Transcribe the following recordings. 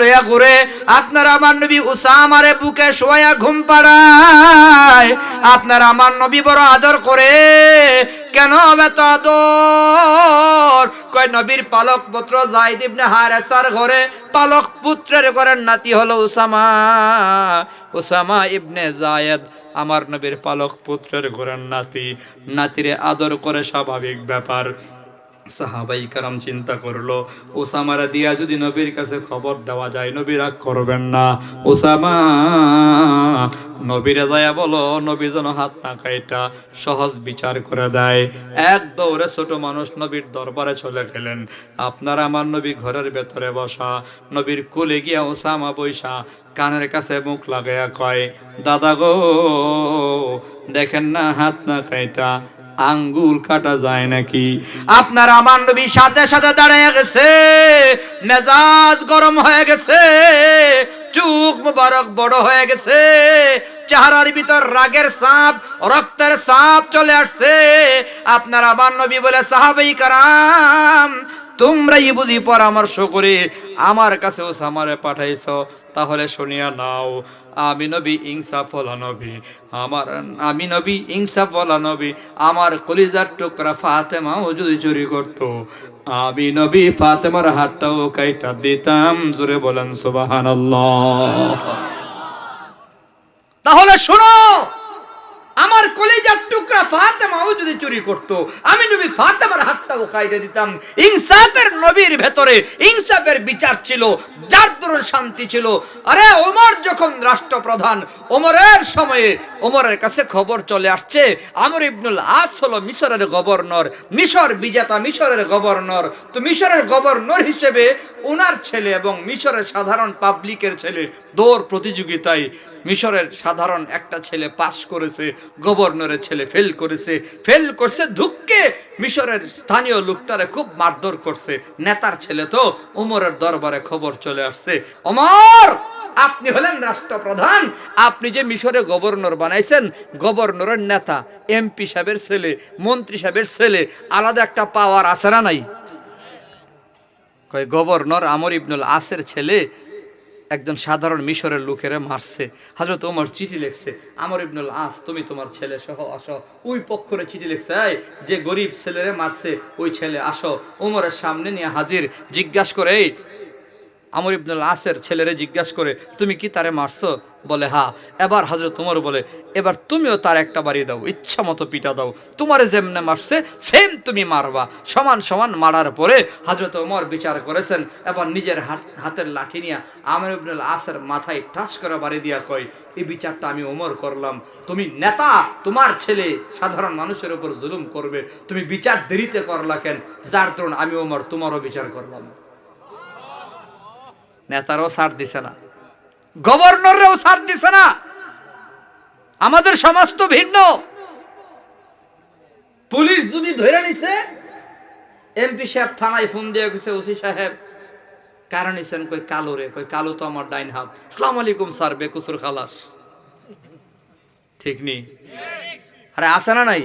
লইয়া ঘুরে, আপনার আমার নবী উসামারে বুকে শোয়া ঘুম পাড়ায়। আমার নবী বড় আদর করে, কেন এত আদর? কয় নবীর পালক পুত্র জাইদ ইবনে হারেসার ঘরে, পালক পুত্রের ঘরের নাতি হলো উসামা। উসামা ইবনে জায়েদ আমার নবীর পালক পুত্রের ঘরের নাতি। নাতিরে আদর করে স্বাভাবিক ব্যাপার। সাহাবাই কারাম চিন্তা করল, ওসামারা দিয়া যদি নবীর কাছে খবর দেওয়া যায় নবী রাগ করবেন না। ওসামা, নবীরা যায় বলো, নবী যেন হাত না কাইটা, সহজ বিচার করে দেয়। এক দৌড়ে ছোট মানুষ নবীর দরবারে চলে গেলেন। আপনারা আমার নবী ঘরের ভেতরে বসা। নবীর কোলে গিয়া ওসামা বৈশা কানের কাছে মুখ লাগাইয়া কয়, দাদা গো, দেখেন না হাত না কাইটা। আঙ্গুল কাটা যায় নাকি? আপনার আমার নবী সাথে সাথে দাঁড়িয়ে গেছে। মেজাজ গরম হয়ে গেছে। চুখ মুবারক বড় হয়ে গেছে। চেহারার ভিতর রাগের সাপ, রক্তের সাপ চলে আসছে। আপনার আমার নবী বলে সাহাবাই কারাম তোমরাই বুঝি পরামর্শ করে। আমার কাছে ওসামারে পাঠাইছ, তাহলে শুনিয়া নাও। আমি নবী ইনসাফ ফলা নবী, আমার, আমি নবী ইনসাফ ফলা নবী, আমার কলিজার টুকরা ফাতেমাও যদি চুরি করতো, আমি নবী ফাতেমার হাতটাও কাইটা দিতাম। জোরে বলেন, সুবহানাল্লাহ। তাহলে শোনো! আমার কলেজার টুকরা ফাতেমাও যদি চুরি করত, আমি নবী ফাতেমার হাতটাও কাইটে দিতাম। ইনসাফের নবীর ভেতরে ইনসাফের বিচার ছিল, যার দরুন শান্তি ছিল। আরে ওমর যখন রাষ্ট্রপ্রধান, ওমরের সময়ে ওমরের কাছে খবর চলে আসছে, আমর ইবনুল আস হলো মিশরের গভর্নর, মিশর বিজেতা মিশরের গভর্নর। তো মিশরের গভর্নর হিসেবে ওনার ছেলে এবং মিশরের সাধারণ পাবলিকের ছেলে দৌড় প্রতিযোগিতায় মিশরের সাধারণ একটা ছেলে পাস করেছে, গভর্নরের ছেলে ফেল করেছে। ফেল করছে দুঃখে মিশরের স্থানীয় লোকটারে খুব মারধর করছে। নেতার ছেলে তো ওমরের দরবারে খবর চলে আসছে। অমর আপনি হলেন রাষ্ট্রপ্রধান। আপনি যে মিশরে গভর্নর বানাইছেন, গভর্নরের নেতা, এমপি সাহেবের ছেলে, মন্ত্রী সাহেবের ছেলে, আলাদা একটা পাওয়ার আছে না নাই? গভর্নর আমর ইবনুল আসের ছেলে একজন সাধারণ মিশরের লোকেরা মারছে। হাজরত ওমর চিঠি লিখছে, আমর ইবনুল আস, তুমি তোমার ছেলে সহ আসো। ওই পক্ষরে চিঠি লিখছে, এই যে গরিব ছেলেরে মারছে, ওই ছেলে আসো। ওমরের সামনে নিয়ে হাজির, জিজ্ঞাসা করে, এই আমর ইবনুল আসের ছেলেরে জিজ্ঞাসা করে, তুমি কি তারে মারছো? বলে, হা, এবার হজরত তোমার বলে, এবার তুমিও তার একটা বাড়ি দাও, ইচ্ছা মতো পিটা দাও। তোমারে যেমনে মারছে, সেম তুমি মারবা। সমান সমান মারার পরে হজরত ওমর বিচার করেছেন এবার নিজের হাতের লাঠি নিয়ে আমর ইবনুল আসের মাথায় টাচ করে বাড়ি দিয়া কয়, এই বিচারটা আমি ওমর করলাম। তুমি নেতা, তোমার ছেলে সাধারণ মানুষের উপর জুলুম করবে। তুমি বিচার দেরিতে করলা কেন? যার দরুন আমি ওমর তোমারও বিচার করলাম। নেতারও ছাড় দিছে না। গভর্নররাও ছাড় দিছে না। আমাদের সমাজ তো ভিন্ন। পুলিশ যদি ধরে নিছে, এমপি সাহেব থানায় ফোন দিয়ে গেছে ওসি সাহেব, কারণ নিছেন কই কালো রে, কই কালো তো আমার ডাইন হাত। সালাম আলাইকুম স্যার বেকুসুর খালাস। ঠিক নি? আরে আছে না নাই?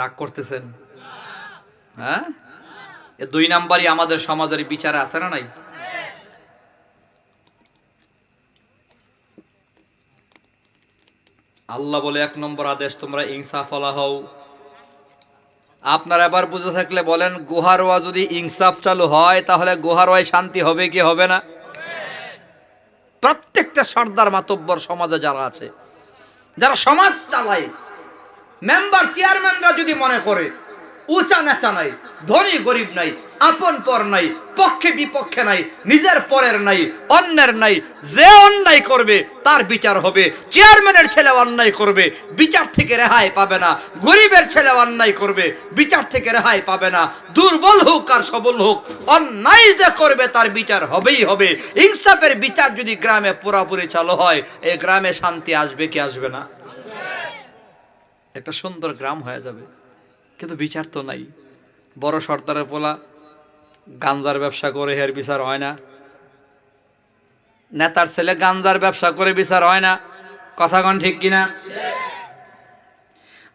রাগ করতেছেন? হ্যাঁ? এ দুই নাম্বারই আমাদের সমাজের বিচারে আছে না নাই? আল্লাহ বলে এক নম্বর আদেশ, তোমরা ইনসাফ আলা হও। আপনারা এবার বুঝে থাকলে বলেন, গুহারোয়া যদি ইনসাফ চালু হয়, তাহলে গুহারোয়ায় শান্তি হবে কি হবে না? প্রত্যেকটা সর্দার মাতব্বর সমাজে যারা আছে, যারা সমাজ চালায়, মেম্বার, চেয়ারম্যানরা যদি মনে করে উঁচা নেচা নাই, ধনী গরিব নাই, আপন পর নাই, পক্ষে বিপক্ষে নাই, নিজের পরের নাই, অন্যের নাই, যে অন্যায় করবে তার বিচার হবে। চেয়ারম্যানের ছেলে অন্যায় করবে, বিচার থেকে রেহাই পাবে না। গরিবের ছেলে অন্যায় করবে, বিচার থেকে রেহাই পাবে না। দুর্বল হোক আর সবল হোক, অন্যায় যে করবে তার বিচার হবেই হবে। ইনসাফের বিচার যদি গ্রামে পুরাপুরি চালু হয় এই গ্রামে শান্তি আসবে কি আসবে না? একটা সুন্দর গ্রাম হয়ে যাবে। কিন্তু বিচার তো নাই। বড় সর্দারের পোলা গাঞ্জার ব্যবসা করে হের বিচার হয় না। নেতার ছেলে গাঞ্জার ব্যবসা করে বিচার হয় না। কথা কন ঠিক কিনা?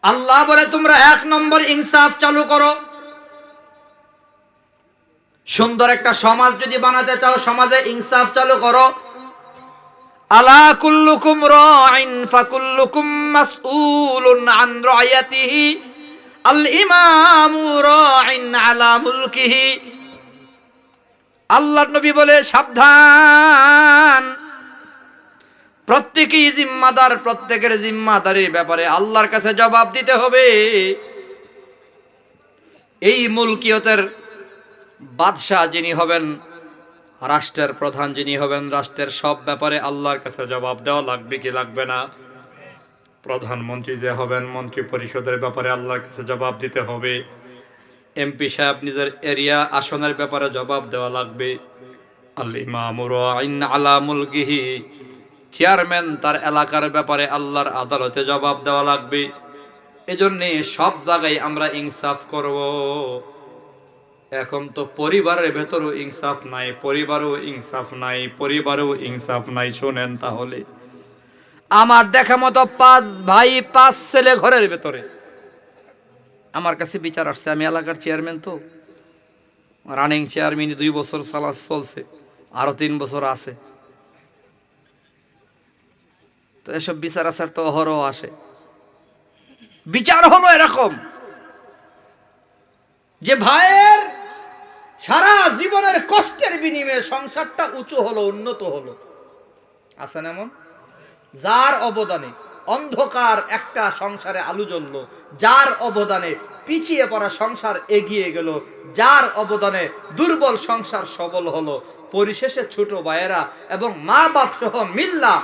আল্লাহ বলে, তোমরা এক নম্বর ইনসাফ চালু করো। সুন্দর একটা সমাজ যদি বানাতে চাও, সমাজে ইনসাফ চালু করো। আলা রাইন, ফাকুল্লুকুম মাসউলুন আন রায়াতিহি আল ইমামু রাইন আলা মুলকিহি। আল্লাহর নবী বলে, সাবধান। প্রত্যেকেই জিম্মাদার, প্রত্যেকের জিম্মাদারির ব্যাপারে আল্লাহর কাছে জবাব দিতে হবে। এই মুলকিয়তের বাদশাহ যিনি হবেন, রাষ্ট্রের প্রধান যিনি হবেন, রাষ্ট্রের সব ব্যাপারে আল্লাহর কাছে জবাব দেওয়া লাগবে কি লাগবে না? প্রধানমন্ত্রী যে হবেন মন্ত্রী পরিষদের ব্যাপারে আল্লাহর কাছে জবাব দিতে হবে। এমপি সাহেব নিজের এরিয়া, আসনের ব্যাপারে জবাব দেওয়া লাগবে। আল চেয়ারম্যান তার এলাকার ব্যাপারে আল্লাহর আদালতে জবাব দেওয়া লাগবে। এজন্যে সব জায়গায় আমরা ইনসাফ করব। এখন তো পরিবারের ভেতরও ইনসাফ নাই, পরিবারও ইনসাফ নাই, পরিবারও ইনসাফ নাই, শোনেন তাহলে। আমার দেখা মতো পাঁচ ভাই, পাঁচ ছেলে ঘরের ভেতরে। আমার কাছে বিচার আসছে, আমি এলাকার চেয়ারম্যান তো। রানিং চেয়ারম্যান দুই বছর চালা চলছে, আরও তিন বছর আছে। তো এসব বিচার আসার তো অহরহ আসে। বিচার হলো এরকম যে ভাইয়ের সারা জীবনের কষ্টের বিনিময়ে সংসারটা উঁচু হলো, উন্নত হলো। আছেন এমন? যার অবদানে অন্ধকার একটা সংসারে আলু জ্বলল, যার অবদানে পিছিয়ে পড়া সংসার এগিয়ে গেল, যার অবদানে দুর্বল সংসার সবল হলো। পরিশেষে ছোট ভাইয়েরা এবং মা বাপ সহ মিল্লা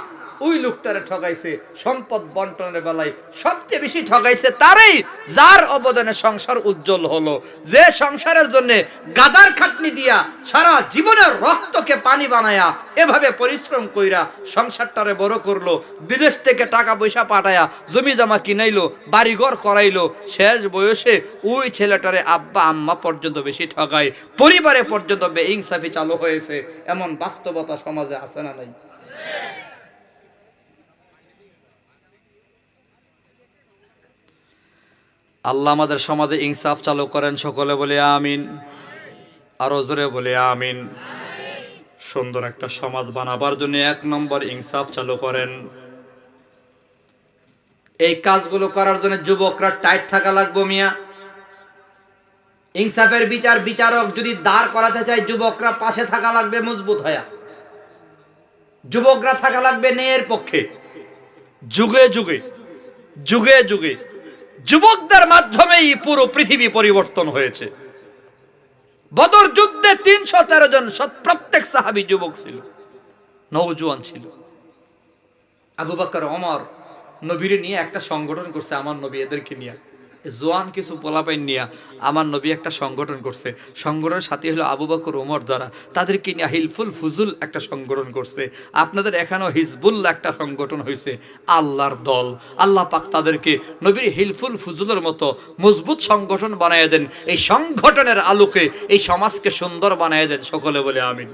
ওই লোকটারে ঠকাইছে সম্পদ বন্টনের বেলায় সবচেয়ে বেশি ঠকাইছে তারই, যার অবদানে সংসার উজ্জ্বল হলো। যে সংসারের জন্য গাদার খাটনি দিয়া সারা জীবনের রক্তকে পানি বানায়া এভাবে পরিশ্রম কইরা সংসারটারে বড় করল, বিদেশ থেকে টাকা পয়সা পাঠায়া জমি জমা কিনাইলো, বাড়িঘর করাইলো, শেষ বয়সে ওই ছেলেটারে আব্বা আম্মা পর্যন্ত বেশি ঠকায় পরিবারে পর্যন্ত বেইনসাফি চালু হয়েছে। এমন বাস্তবতা সমাজে আছে না নাই? আল্লাহ আমাদের সমাজে ইনসাফ চালু করেন, সকলে বলে আমিন। আরও জোরে বলে আমিন। সুন্দর একটা সমাজ বানাবার জন্য এক নম্বর ইনসাফ চালু করেন। এই কাজগুলো করার জন্য যুবকরা টাইট থাকা লাগবে মিয়া। ইনসাফের বিচার বিচারক যদি দাঁড় করাতে চায়, যুবকরা পাশে থাকা লাগবে মজবুত হয়া। যুবকরা থাকা লাগবে নেয়ের পক্ষে। যুগে যুগে যুগে যুগে যুবকদের মাধ্যমেই পুরো পৃথিবী পরিবর্তন হয়েছে। বদর যুদ্ধে তিনশো তেরো জন প্রত্যেক সাহাবি যুবক ছিল নৌজওয়ান ছিল। আবু বাকর অমর নবীর নিয়ে একটা সংগঠন করছে আমার নবী এদেরকে নিয়ে। জোয়ান কিছু পোলাপাইন নিয়ে আমার নবী একটা সংগঠন করছে। সংগঠনের সাথে হলো আবু বকর ওমর দ্বারা। তাদেরকে নিয়ে হিলফুল ফুজুল একটা সংগঠন করছে। আপনাদের এখানেও হিজবুল্লাহ একটা সংগঠন হয়েছে আল্লাহর দল। আল্লাহ পাক তাদেরকে নবীর হিলফুল ফুজুলের মতো মজবুত সংগঠন বানিয়ে দেন। এই সংগঠনের আলোকে এই সমাজকে সুন্দর বানিয়ে দেন সকলে বলে আমিন।